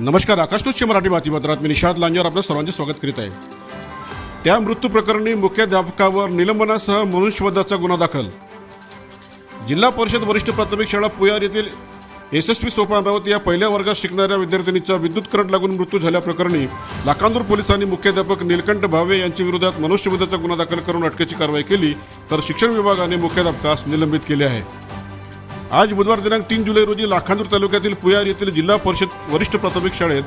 नमस्कार आकाश मराठी बातमीपत्रात मी निषाद लांजेवर आपलं सर्वांचे स्वागत करीत आहे. त्या मृत्यू प्रकरणी मुख्याध्यापकावर निलंबनासह मनुष्यवधाचा गुन्हा दाखल. जिल्हा परिषद वरिष्ठ प्राथमिक शाळा पुयार येथील यशस्वी सोपान राऊत या पहिल्या वर्गात शिकणाऱ्या विद्यार्थिनीचा विद्युत करंट लागून मृत्यू झाल्याप्रकरणी लाखांदूर पोलिसांनी मुख्याध्यापक निलकंठ भावे यांच्या विरोधात मनुष्यवधाचा गुन्हा दाखल करून अटकेची कारवाई केली तर शिक्षण विभागाने मुख्याध्यापकास निलंबित केले आहे. आज बुधवार दिनांक तीन जुलै रोजी लाखांदूर तालुक्यातील पुयार येथील जिल्हा परिषद वरिष्ठ प्राथमिक शाळेत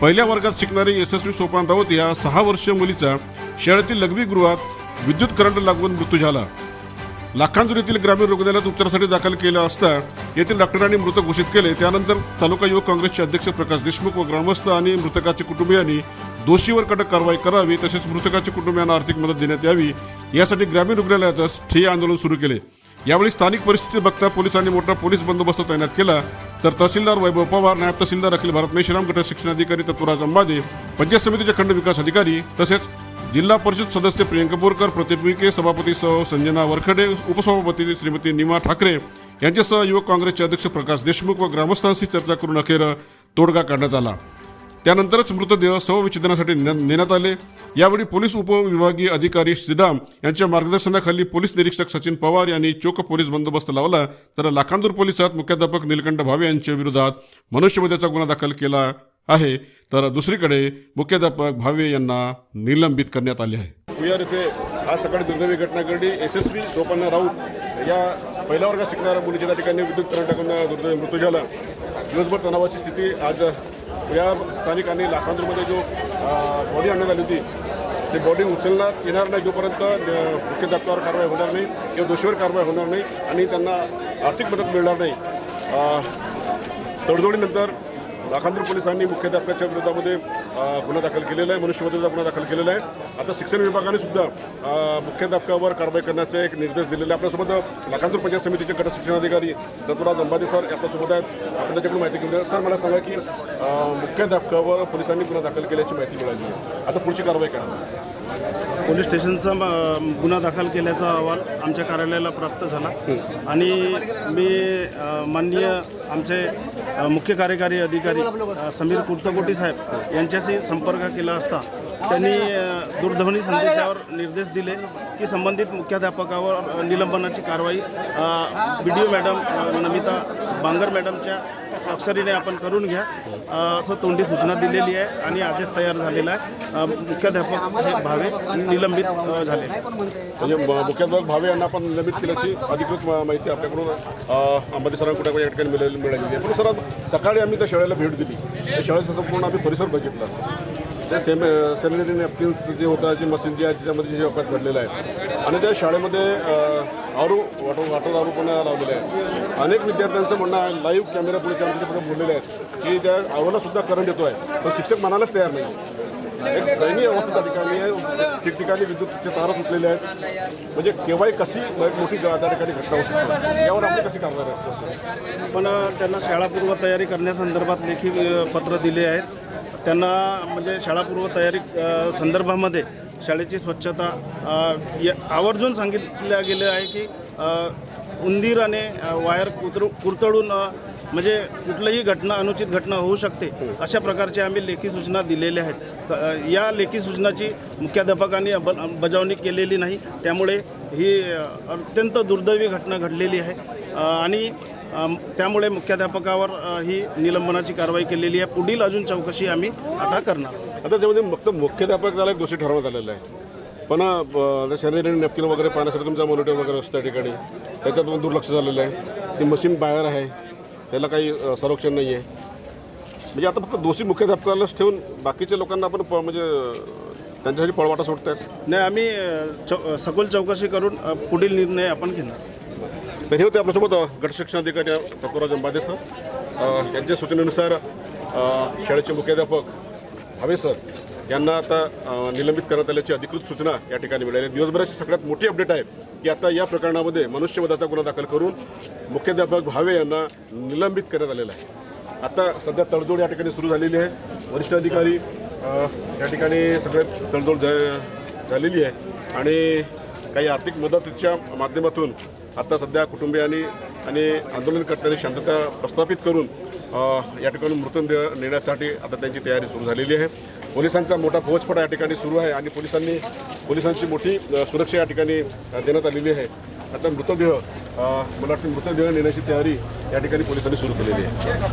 पहिल्या वर्गात शिकणारी यशस्वी सोपान राऊत या सहा वर्षीय मुलीचा शाळेतील लघवी गृहात विद्युत करंट लागून मृत्यू झाला. लाखांदूर येथील ग्रामीण रुग्णालयात उपचारासाठी दाखल केलं असता येथील डॉक्टरांनी मृत घोषित केले. त्यानंतर तालुका युवक काँग्रेसचे अध्यक्ष प्रकाश देशमुख व ग्रामस्थ आणि मृतकाच्या कुटुंबियांनी दोषीवर कडक कारवाई करावी तसेच मृतकाच्या कुटुंबियांना आर्थिक मदत देण्यात यावी यासाठी ग्रामीण रुग्णालयातच ठिय्या आंदोलन सुरू केले. यावेळी स्थानिक परिस्थिती बघता पोलिसांनी मोठा पोलीस बंदोबस्त तैनात केला. तर तहसीलदार वैभव पवार नायब तहसीलदार अखिल भारत मेश्राम गट शिक्षणाधिकारी तत्वराज अंबादे पंचायत समितीचे खंड विकास अधिकारी तसेच जिल्हा परिषद सदस्य प्रियंका बोरकर प्रदीप विके सभापती सह संजना वरखडे उपसभापती श्रीमती निमा ठाकरे यांच्यासह युवक काँग्रेसचे अध्यक्ष प्रकाश देशमुख व ग्रामस्थांशी चर्चा करून अखेर तोडगा काढण्यात आला. त्यानंतरच मृतदेह शवविच्छेदनासाठी नेण्यात आले. यावेळी पोलीस उपविभागीय अधिकारी श्रीराम यांच्या मार्गदर्शनाखाली पोलीस निरीक्षक सचिन पवार यांनी चोख पोलीस बंदोबस्त लावला तर लाखांदूर पोलिसात मुख्याध्यापक निलकंठ भावे यांच्या विरोधात मनुष्यवधाचा गुन्हा दाखल केला आहे. तर दुसरीकडे मुख्याध्यापक भावे यांना निलंबित करण्यात आले आहे. भुयार येथे आज सकाळी दुर्दैवी घटना घडली. यशस्वी सोपाना राऊत या पहिल्या वर्गात शिकणाऱ्या मुलीच्या त्या ठिकाणी विद्युत करंट टाकून दुर्दैव मृत्यू झाला. दिवसभर तणावाची स्थिती आज या स्थानिकांनी लाखांदूरमध्ये जो बॉडी आणण्यात आली होती ते बॉडी उचलण्यात येणार नाही जोपर्यंत मुख्य मुख्याध्यापकावर कारवाई होणार नाही किंवा दोषीवर कारवाई होणार नाही आणि त्यांना आर्थिक मदत मिळणार नाही. तडजोडीनंतर लाखांदूर पोलिसांनी मुख्याध्यापकाच्या विरोधामध्ये गुन्हा दाखल केलेला आहे मनुष्यवधाचा गुन्हा दाखल केलेला आहे. आता शिक्षण विभागाने सुद्धा मुख्याध्यापकावर कारवाई करण्याचा एक निर्देश दिलेला आहे. आपल्यासोबत लाखांदूर पंचायत समितीचे गट शिक्षणाधिकारी दत्तराज अंबाजी सर आपल्यासोबत आहेत. आपण त्याच्याकडून माहिती घेऊन सर मला सांगा की मुख्याध्यापकावर पोलिसांनी गुन्हा दाखल केल्याची माहिती मिळाली आहे. आता पुढची कारवाई करणार पोलीस स्टेशनचा गुन्हा दाखल केल्याचा अहवाल आमच्या कार्यालयाला प्राप्त झाला. आणि मी माननीय आमचे मुख्य कार्यकारी अधिकारी समीर कुर्तकोटी साहेब यांच्याशी संपर्क केला असता त्यांनी दूरध्वनी संदेशावर निर्देश दिले की संबंधित मुख्याध्यापकावर निलंबनाची कारवाई B D O madam Namita Bangar मॅडमच्या स्वाक्षरीने आपण करून घ्या असं तोंडी सूचना दिलेली आहे आणि आदेश तयार झालेला आहे. मुख्याध्यापक हे भावे निलंबित झाले. म्हणजे मुख्याध्यापक भावे यांना आपण निलंबित केल्याची अधिकृत माहिती आपल्याकडून अ, सरांना कुठे या ठिकाणी मिळाली मिळालेली आहे. पण सर सकाळी आम्ही त्या शाळेला भेट दिली. त्या शाळेचा संपूर्ण आम्ही परिसर बघितला. त्या सेम सॅनिटरी नॅपकिन्स जे होतं जी मशीन जे आहे त्याच्यामध्ये जे अपघात घडलेला आहे. आणि त्या शाळेमध्ये दारू वाटो वाटो दारू पण लावलेले आहे अनेक विद्यार्थ्यांचं म्हणणं आहे लाईव्ह कॅमेरा पुढे पुढे बोललेले आहेत की त्या आरोला करंट येतो आहे पण शिक्षक म्हणायलाच तयार नाही. एक दयनीय अवस्था त्या ठिकाणी आहे ठिकठिकाणी विद्युतचे तारा तुटलेले आहेत. म्हणजे केव्हाही कशी मोठी त्या ठिकाणी घटना होऊ शकते. यावर आपण कशी कारवाई करतो पण त्यांना शाळापूर्व तयारी करण्यासंदर्भात लेखी पत्र दिले आहेत. त्यांना म्हणजे शाळापूर्व तयारी संदर्भामध्ये शाळेची स्वच्छता आवर्जून सांगितलं गेलं आहे की उंदीराने वायर कुतर कुरतडून म्हणजे कुठलीही घटना अनुचित घटना होऊ शकते अशा प्रकारचे आम्ही लेखी सूचना दिलेल्या आहेत. स- या लेखी सूचनाची मुख्याध्यापकांनी अंब- अंमलबजावणी केलेली नाही. त्यामुळे ही अत्यंत दुर्दैवी घटना घडलेली आहे. आणि त्यामुळे मुख्याध्यापकावर ही निलंबनाची कारवाई केलेली आहे. पुढील अजून चौकशी आम्ही आता करणार. आता त्यामध्ये फक्त मुख्याध्यापक त्याला एक दोषी ठरवण्यात आलेला आहे. पण शरीर नॅपकिन वगैरे पाहण्यासाठी तुमचा मॉनिटर वगैरे असतं त्या ठिकाणी. त्याच्यातून दुर्लक्ष झालेलं आहे. ती मशीन बाहेर आहे. त्याला काही संरक्षण नाही आहे म्हणजे आता फक्त दोषी मुख्याध्यापकालाच ठेवून बाकीच्या लोकांना आपण प- म्हणजे त्यांच्यासाठी पळवाटा सोडतायत. नाही आम्ही चौ सखोल चौकशी करून पुढील निर्णय आपण घेणार. तर हे होते आपल्यासोबत अ, गट शिक्षणाधिकारी डॉक्टर अंबादे सर. यांच्या सूचनेनुसार शाळेचे मुख्याध्यापक हवे सर यांना आता निलंबित करण्यात आल्याची अधिकृत सूचना या ठिकाणी मिळाली. दिवसभराची सगळ्यात मोठी अपडेट आहे की आता या प्रकरणामध्ये मनुष्यवधाचा गुन्हा दाखल करून मुख्याध्यापक भावे यांना निलंबित करण्यात आलेलं आहे. आता सध्या तडजोड या ठिकाणी सुरू झालेली आहे. वरिष्ठ अधिकारी या ठिकाणी सगळ्यात तडजोड झा- झालेली आहे. आणि काही आर्थिक मदतीच्या माध्यमातून आता सध्या कुटुंबियांनी आणि आंदोलनकर्त्यांनी शांतता प्रस्थापित करून या ठिकाणी मृतदेह नेण्यासाठी आता त्यांची तयारी सुरू झालेली आहे. पोलिसांचा मोठा फौजफाटा या ठिकाणी सुरू आहे आणि पोलिसांनी पोलिसांची मोठी सुरक्षा या ठिकाणी देण्यात आलेली आहे. आता मृतदेह मला वाटतं मृतदेह नेण्याची तयारी या ठिकाणी पोलिसांनी सुरू केलेली आहे.